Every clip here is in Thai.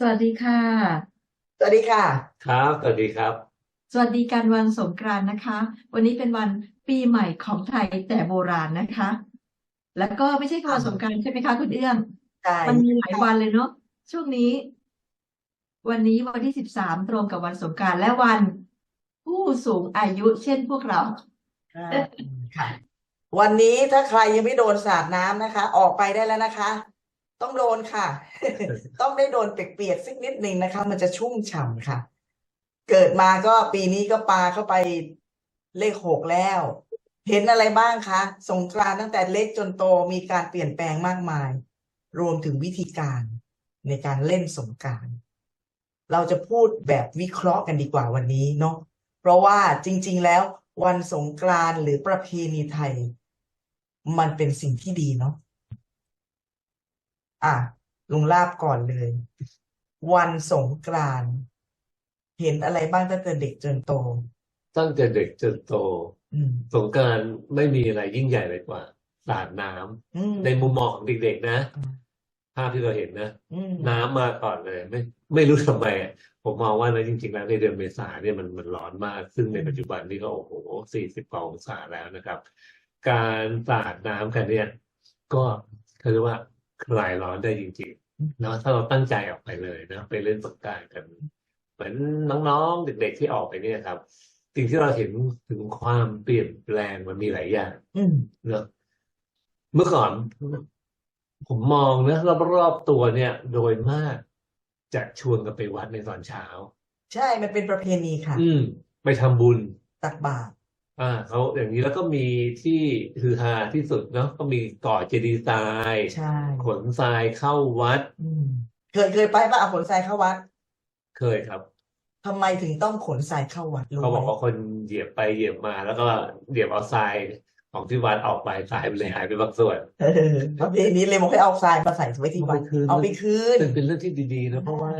สวัสดีค่ะ สวัสดีค่ะ ครับ สวัสดีครับ สวัสดีการวันสงกรานต์นะคะ วันนี้เป็นวันปีใหม่ของไทยแต่โบราณนะคะ แล้วก็ไม่ใช่แค่วันสงกรานต์ใช่ไหมคะคุณเอื้องใช่มันมีหลายวันเลยเนาะช่วงนี้ วันนี้วันที่สิบสามตรงกับวันสงกรานต์และวัน ผู้สูงอายุเช่นพวกเราอ่าค่ะ วันนี้ถ้าใครยังไม่โดนสาดน้ำนะคะ ออกไปได้แล้วนะคะ ต้องโดนค่ะ ต้องได้โดนเปียกๆสักนิดหนึ่งนะคะ มันจะชุ่มฉ่ำค่ะ เกิดมาก็ปีนี้ก็ปาเข้าไปเลขหกแล้ว เห็นอะไรบ้างคะสงกรานต์ตั้งแต่เล็กจนโตมีการเปลี่ยนแปลงมากมาย รวมถึงวิธีการในการเล่นสงกรานต์เราจะพูดแบบวิเคราะห์กันดีกว่าวันนี้เนาะเพราะว่าจริง ๆ แล้ววันสงกรานต์หรือประเพณีไทย มันเป็นสิ่งที่ดีเนาะ อะลุงลาบก่อนเลย วันสงกรานต์เห็นอะไรบ้างตั้งแต่เด็กจนโต ตั้งแต่เด็กจนโต อืม สงกรานต์ไม่มีอะไรยิ่งใหญ่ไปกว่าสาดน้ำอืมในมุมมองของเด็กๆนะอืมภาพที่เราเห็นนะ อืมน้ำมาก่อนเลย ไม่ไม่รู้ทำไมอะผมมองว่านะจริงๆแล้วในเดือนเมษาเนี่ยมันมันร้อนมาก ซึ่งในปัจจุบันนี่ก็โอ้โหสี่สิบกว่าองศาแล้วนะครับ การสาดน้ำกันเนี่ย ก็เขาเรียกว่า คลายร้อนได้จริงๆเนาะถ้าเราตั้งใจออกไปเลยนะไปเล่นสงกรานต์กัน เหมือนน้องๆเด็กๆที่ออกไปเนี่ยครับ สิ่งที่เราเห็นถึงความเปลี่ยนแปลงมันมีหลายอย่างอืมเนอะเมื่อก่อนผมมองนะรอบๆตัวเนี่ย โดยมากจะชวนกันไปวัดในตอนเช้า ใช่ มันเป็นประเพณีค่ะ อืม ไปทำบุญ ตักบาตร อ่าเขาอย่างนี้แล้วก็มีที่ฮือฮาที่สุดเนาะก็มีก่อเจดีย์ทรายใช่ ขนทรายเข้าวัด อืม เคยเคยไปป่ะเอาขนทรายเข้าวัดเคยครับ ทำไมถึงต้องขนทรายเข้าวัดรู้เขาบอกไหมว่าคนเหยียบไปเหยียบมา แล้วก็เหยียบเอาทรายของที่วัดออกไปทรายมันเลยหายไปบางส่วน เออประเพณีเลยบอกให้เอาทรายมาใส่ไว้ที่วัดเอาไปคืนเอาไปคืนเป็นเป็นเรื่องที่ดีๆนะเพราะว่า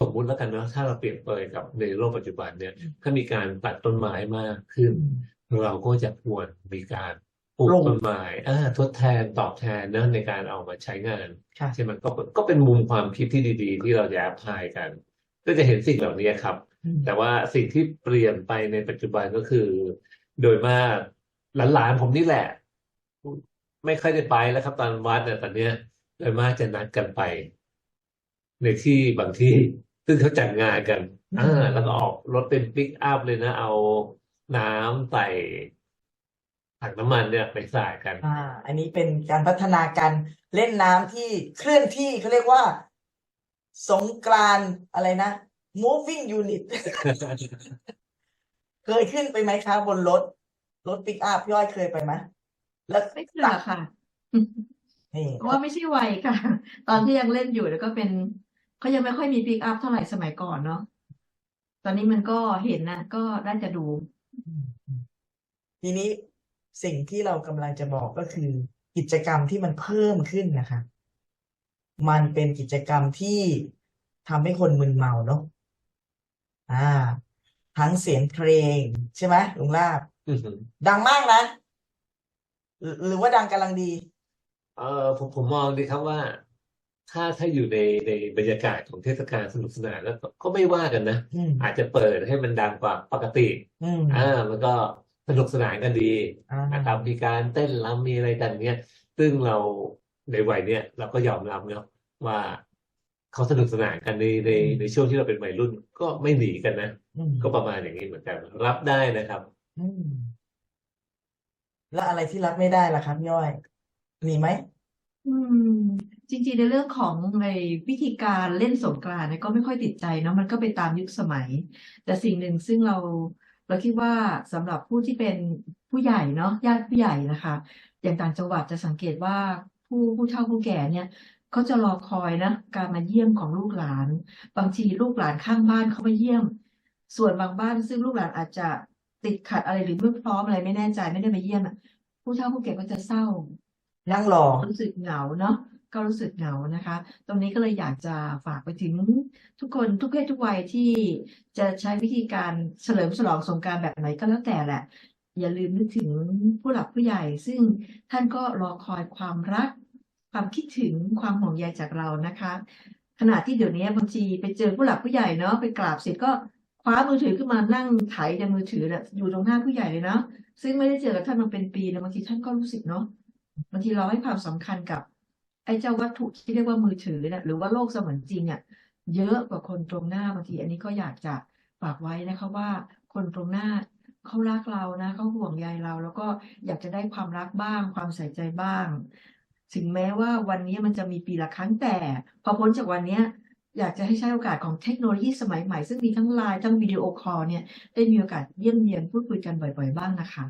สมมุติแล้วกันเนอะถ้าเราเปรียบเปรยกับในโลกปัจจุบันเนี่ยถ้ามีการตัดต้นไม้มากขึ้น เราก็จะควรมีการปลูกปลูกต้นไม้อ่าทดแทนตอบแทนเนอะในการเอามาใช้งานค่ะใช่ไหมก็ก็เป็นมุมความคิดที่ดี ๆ ที่เราจะแอพพลายกัน ก็จะเห็นสิ่งเหล่านี้ครับอืมแต่ว่าสิ่งที่เปลี่ยนไปในปัจจุบันก็คือ โดยมากหลานๆผมนี่แหละ ไม่ค่อยได้ไปแล้วครับตอนวัดเนี่ยตอนเนี้ยโดยมากจะนัดกันไป ในที่บางที่ซึ่งเขาจัดงานกันอ่าแล้วก็ออกรถเป็นปิกอัพเลยนะ เอาน้ำใส่ถังน้ำมันเนี่ยไปสาดกันอ่า อันนี้เป็นการพัฒนาการเล่นน้ำที่เคลื่อนที่เขาเรียกว่า สงกรานต์อะไรนะ moving unit เคยขึ้นไปไหมคะบนรถ รถปิกอัพพี่อ้อยเคยไปไหมแล้วไม่เชื่อค่ะนี่เพราะว่าไม่ใช่วัยค่ะ ตอนที่ยังเล่นอยู่แล้วก็เป็น เขายังไม่ค่อยมีปิกอัพเท่าไหร่สมัยก่อนเนาะตอนนี้มันก็เห็นนะก็น่าจะดู ทีนี้สิ่งที่เรากำลังจะบอกก็คือ กิจกรรมที่มันเพิ่มขึ้นนะคะ มันเป็นกิจกรรมที่ทำให้คนมึนเมาเนาะอ่า ทั้งเสียงเพลง ใช่ไหมลุงลาบอือหือดังมากนะหรือหรือว่าดังกำลังดี เออผมผมมองดีครับว่า ถ้าถ้าอยู่ในในบรรยากาศของเทศกาลสนุกสนานแล้วก็ก็ไม่ว่ากันนะอืมอาจจะเปิดให้มันดังกว่าปกติอืมอ่ามันก็สนุกสนานกันดีอ่านะครับมีการเต้นรำมีอะไรกันเนี้ยซึ่งเราในวัยเนี้ยเราก็ยอมรับเนาะว่าเขาสนุกสนานกันในในในช่วงที่เราเป็นวัยรุ่นก็ไม่หนีกันนะอืมก็ประมาณอย่างนี้เหมือนกัน รับได้นะครับอืมแล้วอะไรที่รับไม่ได้ล่ะครับย่อยมีไหมอืม จริงๆ ในเรื่องของในวิธีการเล่นสงกรานต์เนี่ยก็ไม่ค่อยติดใจเนาะมันก็ไปตามยุคสมัย แต่สิ่งหนึ่งซึ่งเราเราคิดว่าสำหรับผู้ที่เป็นผู้ใหญ่เนาะญาติผู้ใหญ่นะคะ อย่างต่างจังหวัดจะสังเกตว่าผู้ผู้เฒ่าผู้แก่เนี่ยเขาจะรอคอยนะการมาเยี่ยมของลูกหลาน บางทีลูกหลานข้างบ้านเขามาเยี่ยม ส่วนบางบ้านซึ่งลูกหลานอาจจะติดขัดอะไรหรือไม่พร้อมอะไรไม่แน่ใจไม่ได้มาเยี่ยมอะผู้เฒ่าผู้แก่ก็จะเศร้านั่งรอรู้สึกเหงาเนาะ ก็รู้สึกเหงานะคะ ตรงนี้ก็เลยอยากจะฝากไปถึงทุกคนทุกเพศทุกวัยที่จะใช้วิธีการเฉลิมฉลองสงกานต์แบบไหนก็แล้วแต่แหละ อย่าลืมนึกถึงผู้หลักผู้ใหญ่ ซึ่งท่านก็รอคอยความรัก ความคิดถึงความห่วงใยจากเรานะคะ ขณะที่เดี๋ยวนี้บางทีไปเจอผู้หลักผู้ใหญ่เนาะไปกราบเสร็จก็คว้ามือถือขึ้นมานั่งไถในมือถือน่ะอยู่ตรงหน้าผู้ใหญ่เลยนะซึ่งไม่ได้เจอกับท่านมาเป็นปีแล้วบางทีท่านก็รู้สึกเนาะบางทีเราให้ความสำคัญกับ ไอ้เจ้าวัตถุที่เรียกว่ามือถือเนี่ยหรือว่าโลกเสมือนจริงอะเยอะกว่าคนตรงหน้าบางทีอันนี้ก็อยากจะฝากไว้นะคะว่า คนตรงหน้าเขารักเรานะเขาห่วงใยเรา แล้วก็อยากจะได้ความรักบ้าง ความใส่ใจบ้าง ถึงแม้ว่าวันนี้มันจะมีปีละครั้งแต่ พอพ้นจากวันเนี้ยอยากจะให้ใช้โอกาสของเทคโนโลยีสมัยใหม่ ซึ่งมีทั้งไลน์ทั้งวิดีโอคอลเนี่ย ได้มีโอกาสเยี่ยมเยียนพูดคุยกันบ่อย ๆ บ้างนะคะ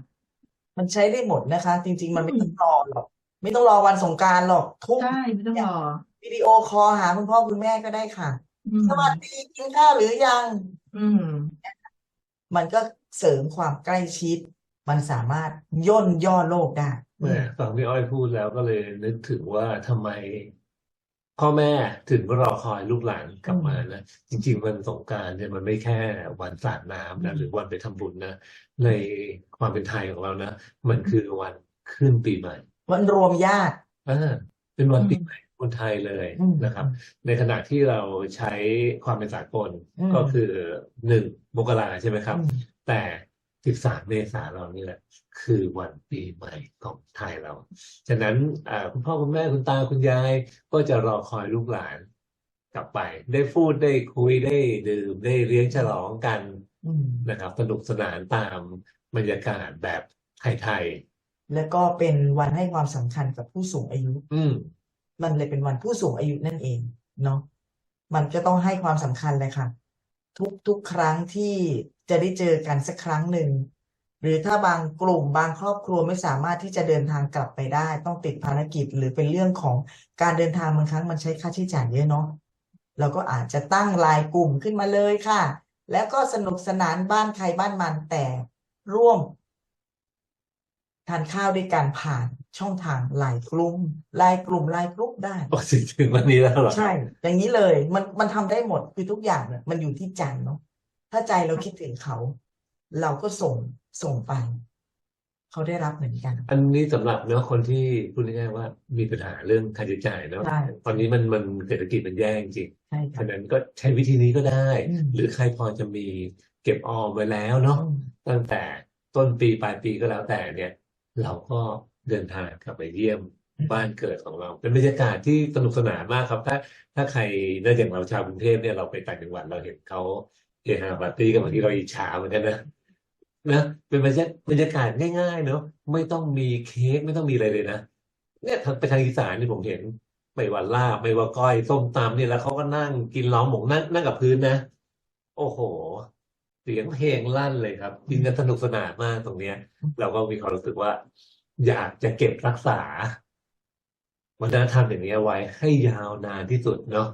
มันใช้ได้หมดนะคะ จริง ๆ มันไม่ต้องรอหรอก ไม่ต้องรอวันสงกรานต์หรอกทุกใช่ไม่ต้องรอวิดีโอคอลหาคุณพ่อคุณแม่ก็ได้ค่ะ อืมสวัสดีกินข้าวหรือยัง อืม มันก็เสริมความใกล้ชิด มันสามารถย่นย่อโลกได้ แหม่ฟังพี่อ้อยพูดแล้วก็เลยนึกถึงว่าทำไม พ่อแม่ถึงรอคอยลูกหลานกลับมานะจริง ๆ วันสงกรานต์เนี่ยมันไม่แค่วันสาดน้ำนะอืมหรือวันไปทำบุญนะในความเป็นไทยของเรานะมันคือวันขึ้นปีใหม่ วันรวมญาติอ่าเป็นวันอืมปีใหม่คนไทยเลยอืมนะครับ ในขณะที่เราใช้ความเป็นสากลอืมก็คือหนึ่งมกราใช่ไหมครับอืมแต่13เมษาเรานี่แหละ คือวันปีใหม่ของไทยเรา ฉะนั้นอ่าคุณพ่อคุณแม่คุณตาคุณยายก็จะรอคอยลูกหลานกลับไป ได้พูดได้คุยได้ดื่มได้เลี้ยงฉลองกันอืมนะครับ สนุกสนานตามบรรยากาศแบบไทย แล้วก็เป็นวันให้ความสำคัญกับผู้สูงอายุๆอืมมันเลยเป็นวันผู้สูงอายุนั่นเอง เนาะมันก็ต้องให้ความสำคัญเลยค่ะ ทุกทุกครั้งที่จะได้เจอกันสักครั้งหนึ่งหรือถ้าบางกลุ่มบางครอบครัวไม่สามารถที่จะเดินทางกลับไปได้ ต้องติดภารกิจหรือเป็นเรื่องของการเดินทางบางครั้งมันใช้ค่าใช้จ่ายเยอะเนาะเราก็อาจจะตั้งไลน์กลุ่มขึ้นมาเลยค่ะ แล้วก็สนุกสนานบ้านใครบ้านมันแต่ร่วมทานข้าวด้วยกันผ่านช่องทางไลน์กลุ่มไลน์กลุ่มไลน์กรุ๊ปได้โอ้ถึงถึงวันนี้แล้วเหรอใช่ อย่างนี้เลย มันมันทำได้หมดคือทุกอย่างเนี่ยมันอยู่ที่ใจเนาะถ้าใจเราคิดถึงเขา เราก็ส่งส่งไป เขาได้รับเหมือนกัน อันนี้สำหรับเนาะคนที่พูดง่ายๆว่ามีปัญหาเรื่องค่าใช้จ่ายเนาะใช่ตอนนี้มันมันเศรษฐกิจมันแย่จริงใช่ฉะค่ะนั้นก็ใช้วิธีนี้ก็ได้อืมหรือใครพอจะมีเก็บออมไว้แล้วเนาะอืมตั้งแต่ต้นปีปลายปีก็แล้วแต่เนี่ย เราก็เดินทางกลับไปเยี่ยมบ้านเกิดของเรา เป็นบรรยากาศที่สนุกสนานมากครับ ถ้าถ้าใครน่าอย่างเราชาวกรุงเทพเนี่ยเราไปต่างจังหวัดเราเห็นเขาเฮฮาปาร์ตี้กันบางทีเราอิจฉาเหมือนกันนะนะเป็นบรรยากบรรยากาศง่าย ๆ เนาะไม่ต้องมีเค้กไม่ต้องมีอะไรเลยนะเนี่ยทางไปทางอีสานนี่ผมเห็น ไม่ว่าลาบไม่ว่าก้อยส้มตำเนี่ยแล้วเขาก็นั่งกินล้อมหมกนั่งนั่งกับพื้นนะ โอ้โห เสียงเพลงลั่นเลยครับกินกันสนุกสนานมากตรงเนี้ย เราก็มีความรู้สึกว่า อยากจะเก็บรักษาวัฒนธรรมอย่างนี้ยไว้ให้ยาวนานที่สุดเนาะ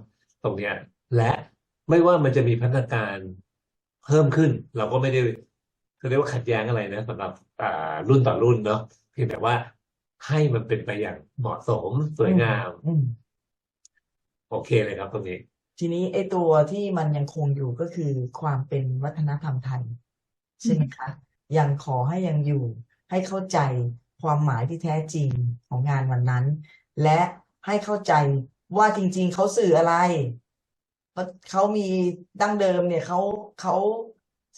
ตรงเนี้ย และไม่ว่ามันจะมีพัฒนาการเพิ่มขึ้น เราก็ไม่ได้เขาเรียกว่าขัดแย้งอะไรนะสำหรับอ่ารุ่นต่อรุ่นเนาะเพียงแต่ว่าให้มันเป็นไปอย่างเหมาะสมสวยงามอืมโอเคเลยครับตรงนี้ ทีนี้ไอตัวที่มันยังคงอยู่ก็คือความเป็นวัฒนธรรมไทย ใช่ไหมคะยังขอให้ยังอยู่ ให้เข้าใจความหมายที่แท้จริงของงานวันนั้น และให้เข้าใจว่าจริง ๆเขาสื่ออะไรเพราะเขามีดั้งเดิมเนี่ยเขาเขา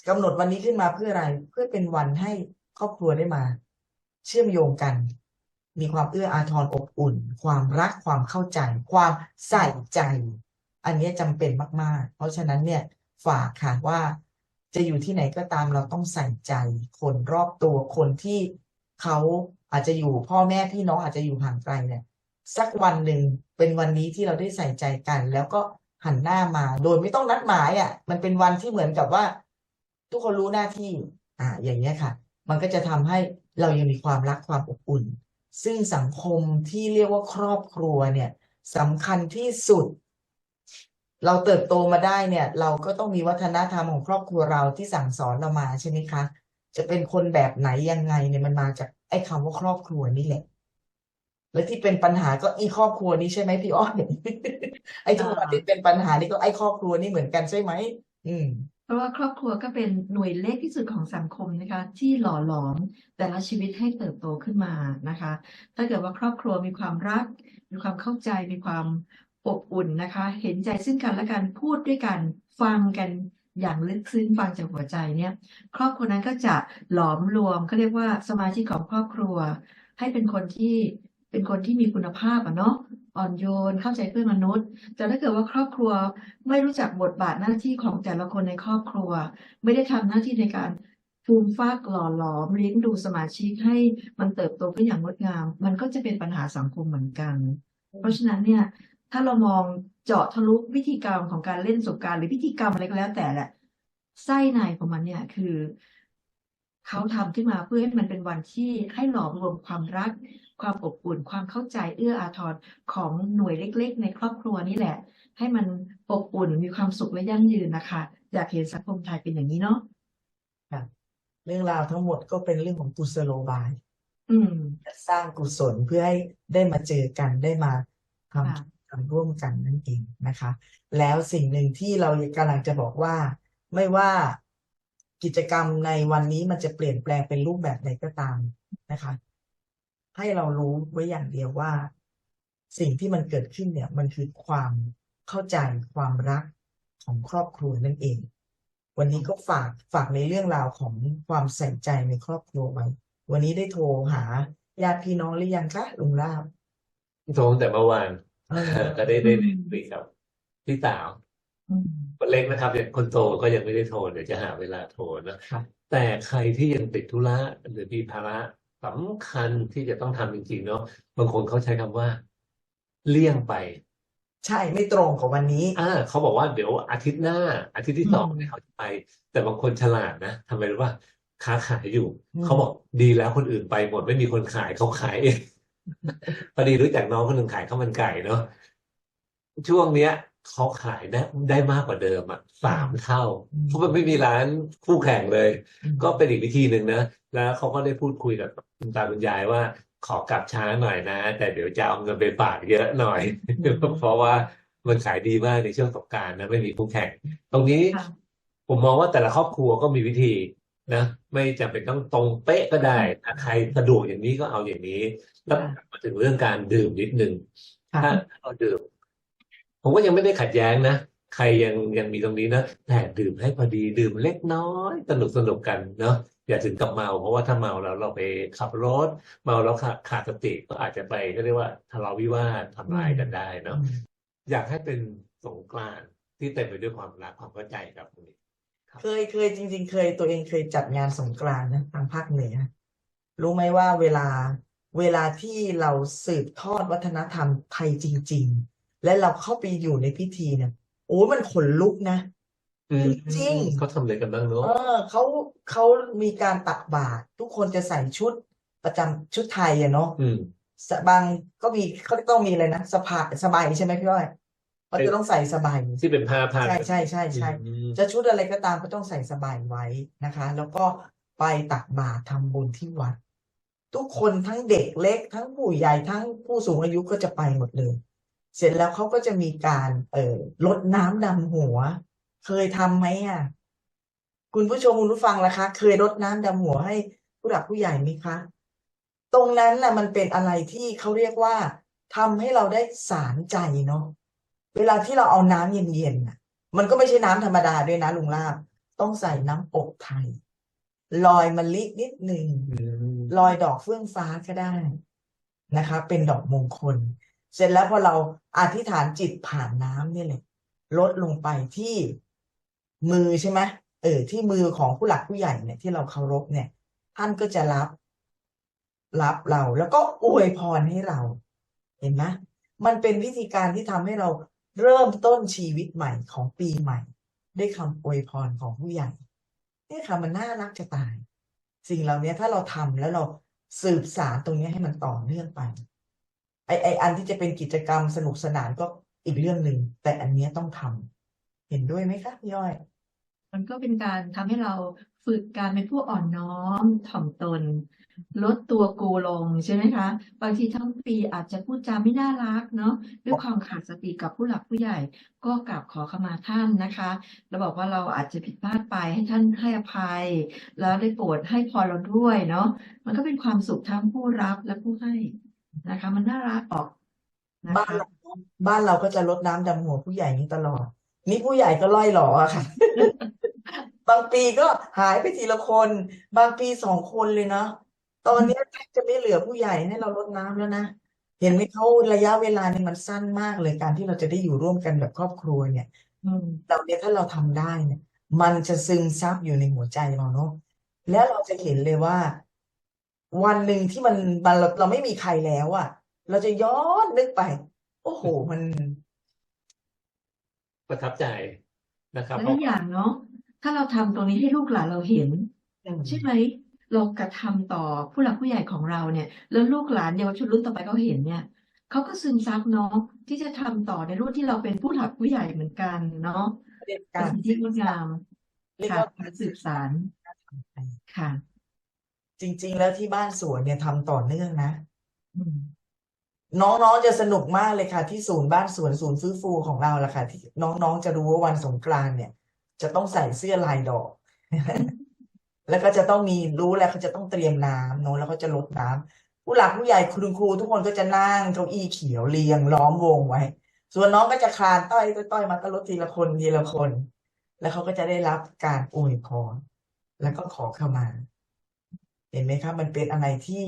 กำหนดวันนี้ขึ้นมาเพื่ออะไร เพื่อเป็นวันให้ครอบครัวได้มา เชื่อมโยงกัน มีความเอื้ออาทรอบอุ่น ความรักความเข้าใจ ความใส่ใจ อันนี้ยจำเป็นมาก ๆ เพราะฉะนั้นเนี่ยฝากค่ะว่าจะอยู่ที่ไหนก็ตามเราต้องใส่ใจ คนรอบตัวคนที่เขาอาจจะอยู่พ่อแม่พี่น้องอาจจะอยู่ห่างไกลเนี่ย สักวันหนึ่งเป็นวันนี้ที่เราได้ใส่ใจกัน แล้วก็หันหน้ามาโดยไม่ต้องนัดหมายอะ มันเป็นวันที่เหมือนกับว่า ทุกคนรู้หน้าที่ อ่า อย่างเงี้ยค่ะ มันก็จะทำให้เรายังมีความรักความอบอุ่น ซึ่งสังคมที่เรียกว่าครอบครัวเนี่ยสำคัญที่สุด เราเติบโตมาได้เนี่ย เราก็ต้องมีวัฒนธรรมของครอบครัวเราที่สั่งสอนเรามาใช่ไหมคะ จะเป็นคนแบบไหนยังไงเนี่ยมันมาจากไอ้คำว่าครอบครัวนี่แหละและที่เป็นปัญหาก็อีครอบครัวนี้ใช่ไหมพี่อ้อยไอ้ทุกวันที่เป็นปัญหานี่ก็ไอ้ครอบครัวนี่เหมือนกันใช่ไหมอืมเพราะว่าครอบครัวก็เป็นหน่วยเล็กที่สุดของสังคมนะคะ ที่หล่อหลอมแต่ละชีวิตให้เติบโตขึ้นมานะคะ ถ้าเกิดว่าครอบครัวมีความรัก มีความเข้าใจมีความ อบอุ่นนะคะ เห็นใจซึ่งกันและกันพูดด้วยกันฟังกันอย่างลึกซึ้งฟังจากหัวใจเนี่ยครอบครัวนั้นก็จะหลอมรวมเขาเรียกว่าสมาชิกของครอบครัว ให้เป็นคนที่เป็นคนที่มีคุณภาพอะเนาะอ่อนโยนเข้าใจเพื่อนมนุษย์ แต่ถ้าเกิดว่าครอบครัวไม่รู้จักบทบาทหน้าที่ของแต่ละคนในครอบครัว ไม่ได้ทำหน้าที่ในการฟูมฟักหล่อหลอมเลี้ยงดูสมาชิกให้มันเติบโตขึ้นอย่างงดงาม มันก็จะเป็นปัญหาสังคมเหมือนกัน เพราะฉะนั้นเนี่ย ถ้าเรามองเจาะทะลุวิธีกรรมของการเล่นสงกรานต์หรือพิธีกรรมอะไรก็แล้วแต่แหละไส้ในของมันเนี่ยคือเขาทำขึ้นมาเพื่อให้มันเป็นวันที่ให้หลอมรวมความรัก ความอบอุ่น ความเข้าใจเอื้ออาทรของหน่วยเล็ก ๆ ในครอบครัวนี่แหละ ให้มันอบอุ่นมีความสุขและยั่งยืนนะคะอยากเห็นสังคมไทยเป็นอย่างนี้เนาะเรื่องราวทั้งหมดก็เป็นเรื่องของกุศโลบาย อืมสร้างกุศลเพื่อให้ได้มาเจอกันได้มาทำ ค่ะกิจกรรมร่วมกันนั่นเองนะคะ แล้วสิ่งหนึ่งที่เรากำลังจะบอกว่า ไม่ว่ากิจกรรมในวันนี้มันจะเปลี่ยนแปลงเป็นรูปแบบใดก็ตามนะคะ ให้เรารู้ไว้อย่างเดียวว่า สิ่งที่มันเกิดขึ้นเนี่ย มันคือความเข้าใจความรักของครอบครัวนั่นเอง วันนี้ก็ฝากฝากในเรื่องราวของความใส่ใจในครอบครัวไว้ วันนี้ได้โทรหาญาติพี่น้องหรือยังคะลุงลาบโทรแต่เมื่อวาน ก็ได้ได้ได้อืมคุยกับพี่สาวอืมคนเล็กนะครับอย่างคนโตก็ยังไม่ได้โทรเดี๋ยวจะหาเวลาโทรนะครับแต่ใครที่ยังติดธุระหรือมีภาระสำคัญที่จะต้องทำจริงๆเนาะบางคนเขาใช้คำว่า เลี่ยงไป ใช่ไม่ตรงกับวันนี้อ่าเขาบอกว่าเดี๋ยวอาทิตย์หน้า อาทิตย์ที่สองอืมเนี่ยเขาจะไป แต่บางคนฉลาดนะทำไมรู้ว่าค้าขายอยู่อืมเขาบอกดีแล้วคนอื่นไปหมดไม่มีคนขายเขาขายเอง พอดีรู้จักน้องคนหนึ่งขายข้าวมันไก่เนาะช่วงเนี้ยเขาขายได้ได้มากกว่าเดิมอะสามเท่าอืมเพราะมันไม่มีร้านคู่แข่งเลยอืมก็เป็นอีกวิธีหนึ่งนะแล้วเขาก็ได้พูดคุยกับคุณตาคุณยายว่าขอกลับช้าหน่อยนะ แต่เดี๋ยวจะเอาเงินไปฝากเยอะหน่อย เพราะว่ามันขายดีมากในช่วงสงกรานต์นะไม่มีคู่แข่ง ตรงนี้ค่ะผมมองว่าแต่ละครอบครัวก็มีวิธี นะไม่จำเป็นต้องตรงเป๊ะก็ได้ถ้าใครสะดวกอย่างนี้ก็เอาอย่างนี้ แล้วค่ะกลับมาถึงเรื่องการดื่มนิดนึงค่ะถ้าถ้าเราดื่ม ผมก็ยังไม่ได้ขัดแย้งนะใครยังยังมีตรงนี้นะแต่ดื่มให้พอดีดื่มเล็กน้อยสนุกสนุกกันเนาะอย่าถึงกับเมา เพราะว่าถ้าเมาแล้วเราไปขับรถ เมาแล้วขาดขาดสติก็อาจจะไปก็เรียกว่าทะเลาะวิวาททำร้ายกันได้เนาะอืมอยากให้เป็นสงกรานต์ที่เต็มไปด้วยความรักความเข้าใจครับคุณ เคยเคยจริง ๆ เคยตัวเองเคยจัดงานสงกรานต์นะทางภาคเหนือรู้ไหมว่าเวลาเวลาที่เราสืบทอดวัฒนธรรมไทยจริง ๆ และเราเข้าไปอยู่ในพิธีเนี่ยโอ้มันขนลุกนะอืมจริงๆเขาทำอะไรกันบ้างเนาะเออเขาเขามีการตักบาตรทุกคนจะใส่ชุดประจำชุดไทยอะเนาะอืมสบางก็มีเขาต้องมีอะไรนะสะพายสบายใช่ไหมพี่อ้อย เขาจะต้องใส่สบายที่เป็นผ้าผ้าใช่ใช่ใช่ใช่อืมจะชุดอะไรก็ตามก็ต้องใส่สบายไว้นะคะ แล้วก็ไปตักบาตรทำบุญที่วัด ทุกคนทั้งเด็กเล็ก ทั้งผู้ใหญ่ทั้งผู้สูงอายุก็จะไปหมดเลย เสร็จแล้วเขาก็จะมีการ เอ่อรดน้ำดำหัว เคยทำไหมอะ คุณผู้ชมคุณผู้ฟังล่ะคะ เคยรดน้ำดำหัวให้ผู้หลักผู้ใหญ่ไหมคะ ตรงนั้นน่ะมันเป็นอะไรที่เขาเรียกว่าทำให้เราได้สารใจเนาะ เวลาที่เราเอาน้ำเย็นๆน่ะมันก็ไม่ใช่น้ำธรรมดาด้วยนะลุงลาบ ต้องใส่น้ำอบไทย ลอยมะลินิดหนึ่งอืมลอยดอกเฟื่องฟ้าก็ได้นะคะ เป็นดอกมงคล เสร็จแล้วพอเราอธิษฐานจิตผ่านน้ำเนี่ยเลยลดลงไปที่มือใช่ไหมเออที่มือของผู้หลักผู้ใหญ่เนี่ยที่เราเคารพเนี่ย ท่านก็จะรับ รับเรา แล้วก็อวยพรให้เรา เห็นไหมมันเป็นวิธีการที่ทำให้เรา เริ่มต้นชีวิตใหม่ของปีใหม่ ด้วยคำอวยพรของผู้ใหญ่เนี่ยค่ะมันน่ารักจะตาย สิ่งเหล่านี้ถ้าเราทำแล้วเราสืบสารตรงนี้ให้มันต่อเนื่องไปไอไออันที่จะเป็นกิจกรรมสนุกสนานก็อีกเรื่องหนึ่งแต่อันนี้ต้องทำเห็นด้วยไหมคะพี่ย่อย มันก็เป็นการทำให้เรา ฝึกการเป็นผู้อ่อนน้อมถ่อมตน ลดตัวกูลงใช่ไหมคะบางทีทั้งปีอาจจะพูดจาไม่น่ารักเนาะด้วยความขาดสติกับผู้หลักผู้ใหญ่ ก็กราบขอขมาท่านนะคะแล้วบอกว่าเราอาจจะผิดพลาดไปให้ท่านให้อภัย แล้วได้โปรดให้พรเราด้วยเนาะมันก็เป็นความสุขทั้งผู้รับและผู้ให้นะคะ มันน่ารักออกนะบ้านเราบ้านเราก็จะรดน้ำดำหัวผู้ใหญ่นี้ตลอด นี่ผู้ใหญ่ก็ล่อยหล่ออะค่ะ บางปีก็หายไปทีละคน บางปีสองคนเลยเนาะตอนนี้แทบจะไม่เหลือผู้ใหญ่ให้เรารดน้ำแล้วนะเห็นไหมเขาระยะเวลานี่มันสั้นมากเลยการที่เราจะได้อยู่ร่วมกันแบบครอบครัวเนี่ยอืมเราเนี่ยถ้าเราทำได้เนี่ย มันจะซึมซับอยู่ในหัวใจเราเนาะแล้วเราจะเห็นเลยว่า วันหนึ่งที่มันมันเราเราไม่มีใครแล้วอะเราจะย้อนนึกไป โอ้โหมัน ประทับใจนะครับและเพราะอีกอย่างเนาะ ถ้าเราทำตรงนี้ให้ลูกหลานเราเห็นอืมใช่ไหมเรากระทำต่อผู้หลักผู้ใหญ่ของเราเนี่ย แล้วลูกหลานเยาวชนรุ่นต่อไปเขาเห็นเนี่ยเขาก็ซึมซับเนาะที่จะทำต่อในรุ่นที่เราเป็นผู้หลักผู้ใหญ่เหมือนกันเนาะเรียกเป็กานรสิ่งที่งดงามเรียกค่ะว่าการสืบสานค่ะ จริง ๆ แล้วที่บ้านสวนเนี่ยทำต่อเนื่องนะอืมน้องๆจะสนุกมากเลยค่ะ ที่ศูนย์บ้านสวนศูนย์ฟื้นฟูของเราล่ะค่ะ ที่น้องๆจะรู้ว่าวันสงกรานต์เนี่ย จะต้องใส่เสื้อลายดอก แล้วก็จะต้องมีรู้แล้วเขาจะต้องเตรียมน้ำเนอะแล้วก็จะรดน้ำผู้หลักผู้ใหญ่คุณครู ทุกคนก็จะนั่งเก้าอี้เขียวเรียงล้อมวงไว้ ส่วนน้องก็จะคลานต้อยต้อยต้อยมาก็รดทีละคนทีละคน แล้วเขาก็จะได้รับการอวยพรแล้วก็ขอเข้ามา เห็นไหมครับมันเป็นอะไรที่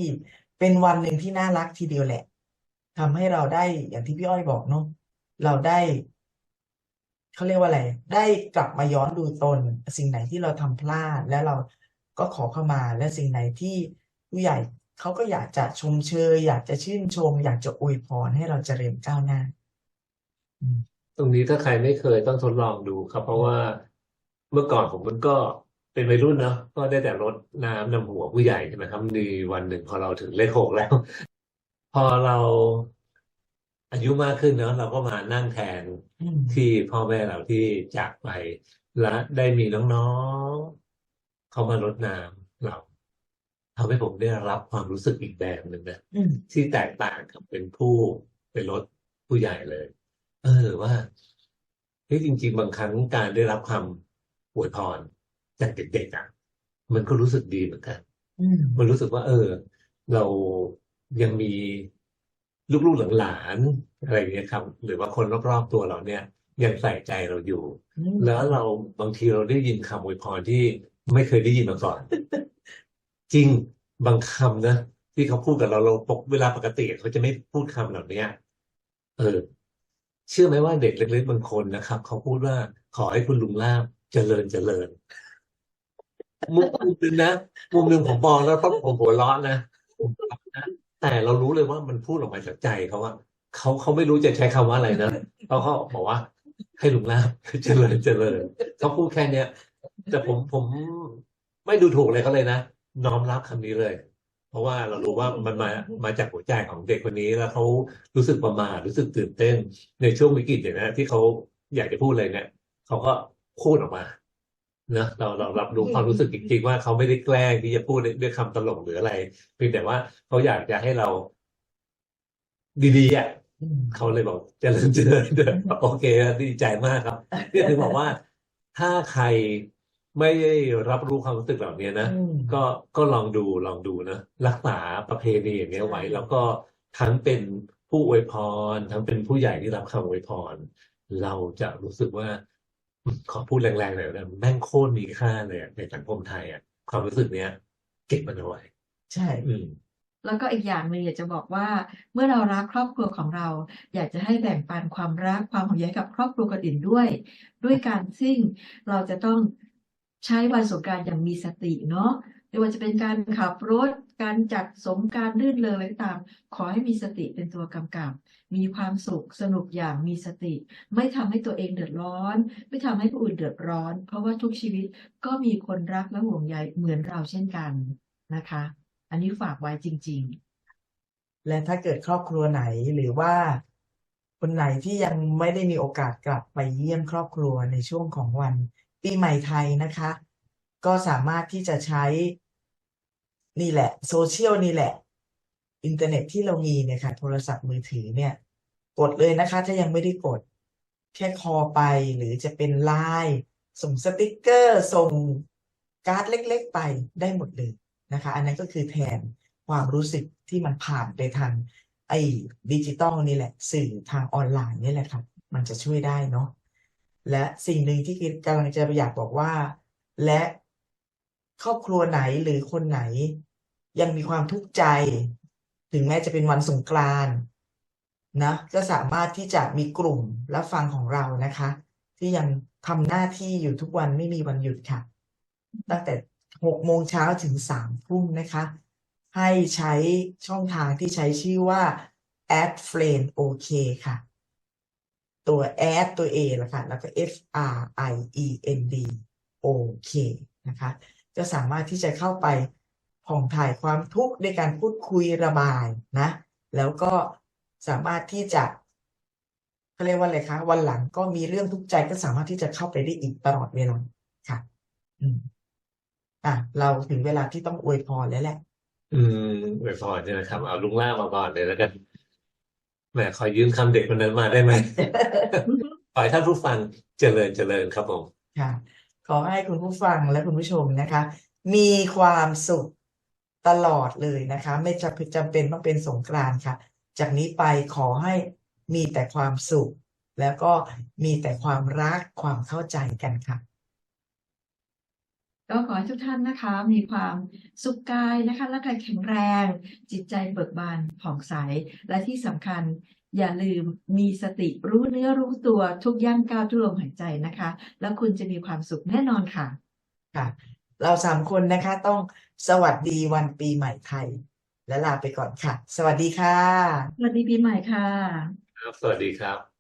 เป็นวันหนึ่งที่น่ารักทีเดียวแหละทำให้เราได้อย่างที่พี่อ้อยบอกเนาะเราได้ เขาเรียกว่าอะไร ได้กลับมาย้อนดูตน สิ่งไหนที่เราทำพลาด แล้วเราก็ขอเข้ามา และสิ่งไหนที่ผู้ใหญ่เขาก็อยากจะชมเชย อยากจะชื่นชม อยากจะอวยพรให้เราเจริญก้าวหน้า ตรงนี้ถ้าใครไม่เคยต้องทดลองดูครับ เพราะว่าเมื่อก่อนผมมันก็เป็นวัยรุ่นเนาะก็ได้แต่รดน้ำดำหัวผู้ใหญ่ใช่ไหมครับมีวันหนึ่งพอเราถึงเลขหกแล้ว พอเรา อายุมากขึ้นเนาะเราก็มานั่งแทนอืมที่พ่อแม่เราที่จากไป และได้มีน้องๆเขามารดน้ำเราทำให้ผมได้รับความรู้สึกอีกแบบหนึ่งนะอืมที่แตกต่างกับเป็นผู้เป็นรถผู้ใหญ่เลย เออว่าเฮ้ยจริง ๆ บางครั้งการได้รับคำอวยพรจากเด็กๆอะมันก็รู้สึกดีเหมือนกันอืมมันรู้สึกว่า เออ เรายังมี ลูกๆหลานๆอะไรอย่างเงี้ยครับ หรือว่าคนรอบๆตัวเราเนี่ยยังใส่ใจเราอยู่อืมแล้วเราบางทีเราได้ยินคำอวยพรที่ไม่เคยได้ยินมาก่อน จริงบางคำนะที่เขาพูดกับเราเราปกเวลาปกติเขาจะไม่พูดคำเหล่านี้เออ เชื่อไหมว่าเด็กเล็กๆบางคนนะครับ เขาพูดว่าขอให้คุณลุงลาบเจริญเจริญมุมมุมหนึงนะมุมหนึ่งผมมองแล้วต้องผมหัวเราะนะผมหัวเราะนะ แต่เรารู้เลยว่ามันพูดออกมาจากใจเขาว่าเขาเขาไม่รู้จะใช้คำว่าอะไรนะเขาเขาบอกว่า ให้ลุงลาบเจริญเจริญเขาพูดแค่เนี้ยแต่ผมผมไม่ดูถูกเลยเขาเลยนะน้อมรับคำนี้เลย เพราะว่าเรารู้ว่ามันมามาจากหัวใจของเด็กคนนี้แล้วเขารู้สึกประหม่ารู้สึกตื่นเต้นในช่วงวิกฤตเนี่ยนะที่เขาอยากจะพูดอะไรเนี่ยเขาก็พูดออกมา นะเราเรารับรู้ความรู้สึกจริงๆว่าเขาไม่ได้แกล้งที่จะพูดด้วยคำตลกหรืออะไรเพียงแต่ว่าเขาอยากจะให้เรา ดีๆอะอืมเขาเลยบอกเจริญเจริญเด้อโอเคดีใจมากครับเนี่ยถึงบอกว่าถ้าใครไม่ได้รับรู้ความรู้สึกเหล่านี้นะอืมก็ก็ลองดูลองดูนะรักษาประเพณีอย่างเงี้ยไว้ใช่แล้วก็ทั้งเป็นผู้อวยพร ทั้งเป็นผู้ใหญ่ที่รับคำอวยพร เราจะรู้สึกว่า ขอพูดแรงๆหน่อยนะแม่งโคตรมีค่าเลยอะในสังคมไทยอะความรู้สึกเนี้ย เก็บมันเอาไว้ใช่ อืมแล้วก็อีกอย่างหนึ่งอยากจะบอกว่า เมื่อเรารักครอบครัวของเรา อยากจะให้แบ่งปันความรักความห่วงใยกับครอบครัวคนอื่นด้วย ด้วยการซึ่งเราจะต้องใช้วันสงกรานต์อย่างมีสติเนาะไม่ว่าจะเป็นการขับรถ การจัดสมการรื่นเริงอะไรก็ตาม ขอให้มีสติเป็นตัวกำกับ มีความสุขสนุกอย่างมีสติ ไม่ทำให้ตัวเองเดือดร้อน ไม่ทำให้ผู้อื่นเดือดร้อน เพราะว่าทุกชีวิตก็มีคนรักและห่วงใยเหมือนเราเช่นกันนะคะ อันนี้ฝากไว้จริง ๆ และถ้าเกิดครอบครัวไหนหรือว่าคนไหนที่ยังไม่ได้มีโอกาสกลับไปเยี่ยมครอบครัวในช่วงของวันปีใหม่ไทยนะคะ ก็สามารถที่จะใช้ นี่แหละโซเชียลนี่แหละ อินเทอร์เน็ตที่เรามีเนี่ยค่ะโทรศัพท์มือถือเนี่ย กดเลยนะคะ ถ้ายังไม่ได้กด แค่คอไปหรือจะเป็นไลน์ส่งสติกเกอร์ ส่งการ์ดเล็ก ๆ ไปได้หมดเลยนะคะ อันนั้นก็คือแทนความรู้สึกที่มันผ่านไปทางไอ้ดิจิตอลนี่แหละ สื่อทางออนไลน์นี่แหละครับมันจะช่วยได้เนาะและสิ่งหนึ่งที่กำลังจะอยากบอกว่า และ ครอบครัวไหนหรือคนไหน ยังมีความทุกข์ใจ ถึงแม้จะเป็นวันสงกรานต์นะก็สามารถที่จะมีกลุ่มรับฟังของเรานะคะ ที่ยังทำหน้าที่อยู่ทุกวันไม่มีวันหยุดค่ะ ตั้งแต่หกโมงเช้าถึงสามทุ่มนะคะ ให้ใช้ช่องทางที่ใช้ชื่อว่า add friend OK ค่ะ ตัว add ตัว A ละค่ะ แล้วก็ F R I E N D OK นะคะ จะสามารถที่จะเข้าไปผ่องถ่ายความทุกข์ในการพูดคุยระบายนะ แล้วก็สามารถที่จะเขาเรียกว่าอะไรคะวันหลังก็มีเรื่องทุกข์ใจก็สามารถที่จะเข้าไปได้อีกตลอดเวลาค่ะ อืมอะเราถึงเวลาที่ต้องอวยพรแล้วแหละ อืมอวยพรใช่ไหมครับ เอาลุงล่ามาก่อนเลยแล้วกันแหมขอยืมคำเด็กคนนั้นมาได้ไหมขอให้ท่านผู้ฟังเจริญเจริญครับผมค่ะข อให้คุณผู้ฟังและคุณผู้ชมนะคะ มีความสุขตลอดเลยนะคะ ไม่จำจำเป็นต้องเป็นสงกรานต์ค่ะ จากนี้ไปขอให้มีแต่ความสุข แล้วก็มีแต่ความรักความเข้าใจกันค่ะก็ขอให้ทุกท่านนะคะ มีความสุขกายนะคะร่างกายแข็งแรง จิตใจเบิกบานผ่องใสและที่สำคัญ อย่าลืมมีสติรู้เนื้อรู้ตัวทุกย่างก้าวทุกลมหายใจนะคะ แล้วคุณจะมีความสุขแน่นอนค่ะ ค่ะ เราสามคนนะคะต้องสวัสดีวันปีใหม่ไทย และลาไปก่อนค่ะ สวัสดีค่ะ สวัสดีปีใหม่ค่ะ ครับ สวัสดีครับ